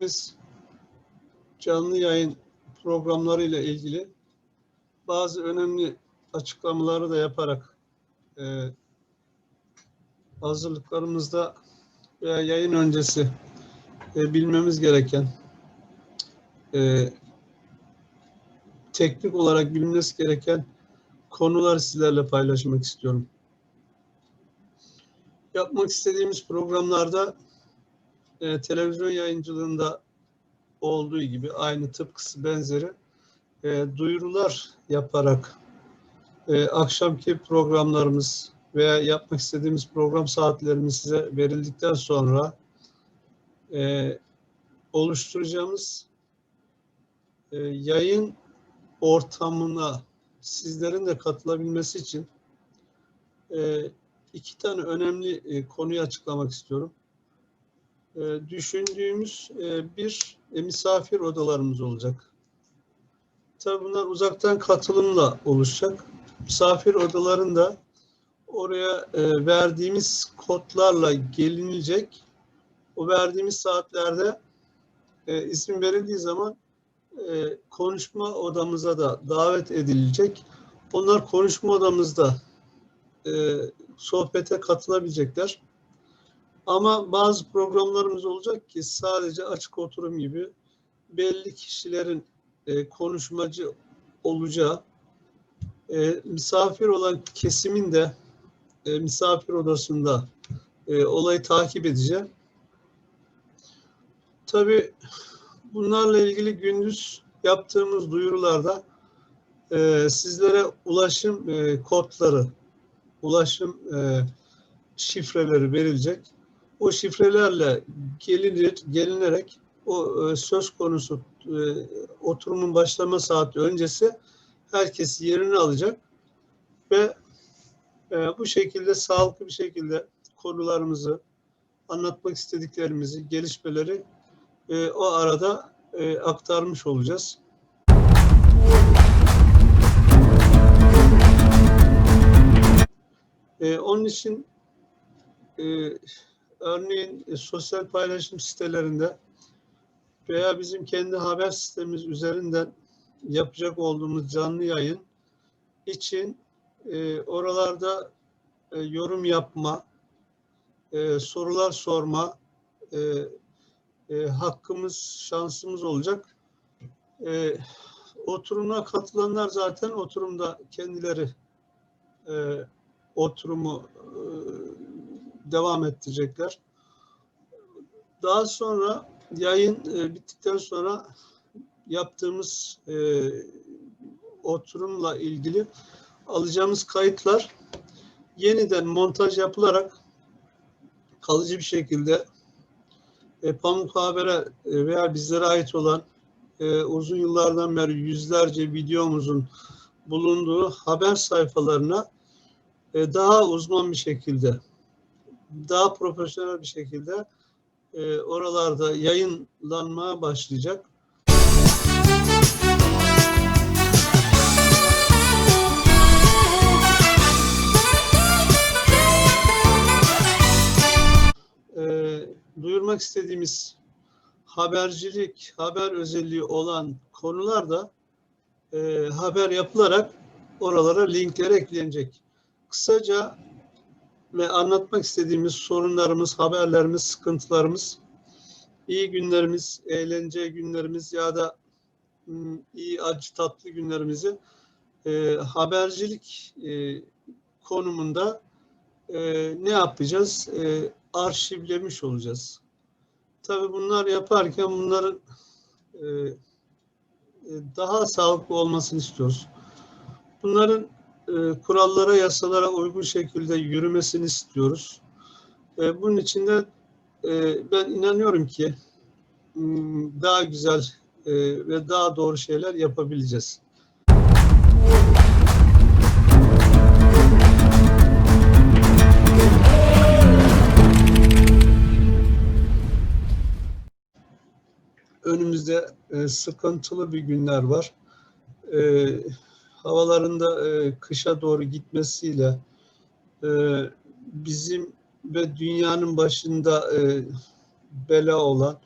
biz canlı yayın programları ile ilgili bazı önemli açıklamaları da yaparak e, hazırlıklarımızda veya yayın öncesi e, bilmemiz gereken e, teknik olarak bilinmesi gereken konular sizlerle paylaşmak istiyorum. Yapmak istediğimiz programlarda e, televizyon yayıncılığında olduğu gibi aynı tıpkısı benzeri e, duyurular yaparak e, akşamki programlarımız veya yapmak istediğimiz program saatlerimiz size verildikten sonra e, oluşturacağımız e, yayın ortamına sizlerin de katılabilmesi için e, iki tane önemli e, konuyu açıklamak istiyorum. E, düşündüğümüz e, bir e, misafir odalarımız olacak. Tabii bunlar uzaktan katılımla oluşacak. Misafir odalarında oraya e, verdiğimiz kodlarla gelinilecek. O verdiğimiz saatlerde isim verildiği zaman konuşma odamıza da davet edilecek. Onlar konuşma odamızda sohbete katılabilecekler. Ama bazı programlarımız olacak ki sadece açık oturum gibi belli kişilerin e, konuşmacı olacağı, e, misafir olan kesimin de e, misafir odasında e, olayı takip edeceğim. Tabii bunlarla ilgili gündüz yaptığımız duyurularda e, sizlere ulaşım e, kodları, ulaşım e, şifreleri verilecek. O şifrelerle gelinir, gelinerek o e, söz konusu e, oturumun başlama saati öncesi herkes yerini alacak ve e, bu şekilde sağlıklı bir şekilde konularımızı, anlatmak istediklerimizi, gelişmeleri o arada aktarmış olacağız. Onun için e, örneğin e, sosyal paylaşım sitelerinde veya bizim kendi haber sistemimiz üzerinden yapacak olduğumuz canlı yayın için e, oralarda e, yorum yapma, e, sorular sorma e, e, hakkımız, şansımız olacak. E, oturuma katılanlar zaten oturumda kendileri e, oturumu e, devam ettirecekler. Daha sonra yayın e, bittikten sonra yaptığımız e, oturumla ilgili alacağımız kayıtlar yeniden montaj yapılarak kalıcı bir şekilde e, Pamuk Haber'e e, veya bizlere ait olan e, uzun yıllardan beri yüzlerce videomuzun bulunduğu haber sayfalarına e, daha uzman bir şekilde, daha profesyonel bir şekilde e, oralarda yayınlanmaya başlayacak. e, duyurmak istediğimiz habercilik, haber özelliği olan konular da e, haber yapılarak oralara linkler eklenecek. Kısaca anlatmak istediğimiz sorunlarımız, haberlerimiz, sıkıntılarımız, iyi günlerimiz, eğlence günlerimiz ya da hmm, iyi acı tatlı günlerimizi e, habercilik e, konumunda e, ne yapacağız? E, arşivlemiş olacağız. Tabii bunlar yaparken bunların e, e, daha sağlıklı olmasını istiyoruz. Bunların e, kurallara, yasalara uygun şekilde yürümesini istiyoruz. E, bunun için de e, ben inanıyorum ki m, daha güzel ve daha doğru şeyler yapabileceğiz. önümüzde sıkıntılı bir günler var. E, havalarında e, kışa doğru gitmesiyle e, bizim ve dünyanın başında e, bela olan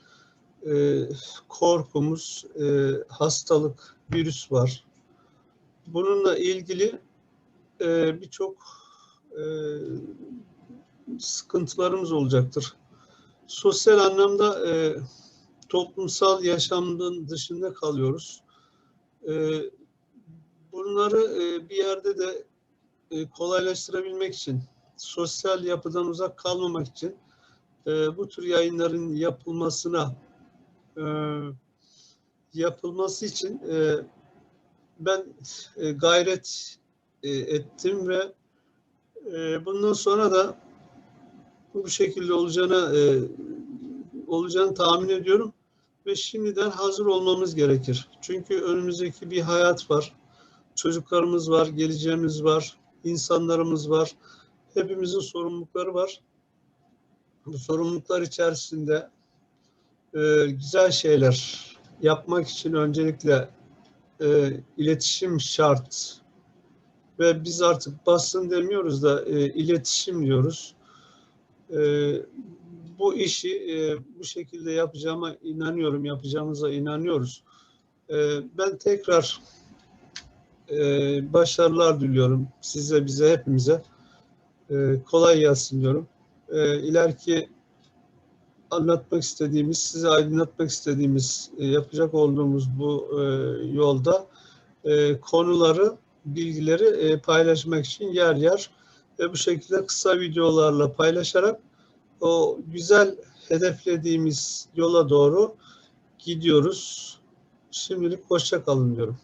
e, korkumuz, e, hastalık, virüs var. Bununla ilgili e, birçok e, sıkıntılarımız olacaktır. Sosyal anlamda e, toplumsal yaşamın dışında kalıyoruz. E, bunları e, bir yerde de e, kolaylaştırabilmek için, sosyal yapıdan uzak kalmamak için e, bu tür yayınların yapılmasına yapılması için ben gayret ettim ve bundan sonra da bu şekilde olacağını e, olacağını tahmin ediyorum ve şimdiden hazır olmamız gerekir. Çünkü önümüzdeki bir hayat var. Çocuklarımız var, geleceğimiz var, insanlarımız var. Hepimizin sorumlulukları var. Bu sorumluluklar içerisinde e, güzel şeyler yapmak için öncelikle e, iletişim şart ve biz artık basın demiyoruz da e, iletişim diyoruz. E, bu işi e, bu şekilde yapacağıma inanıyorum, yapacağımıza inanıyoruz. E, ben tekrar e, başarılar diliyorum size, bize, hepimize. E, kolay gelsin diyorum. E, anlatmak istediğimiz, size aydınlatmak istediğimiz, e, yapacak olduğumuz bu e, yolda e, konuları, bilgileri paylaşmak için yer yer ve bu şekilde kısa videolarla paylaşarak o güzel hedeflediğimiz yola doğru gidiyoruz. Şimdilik hoşça kalın diyorum.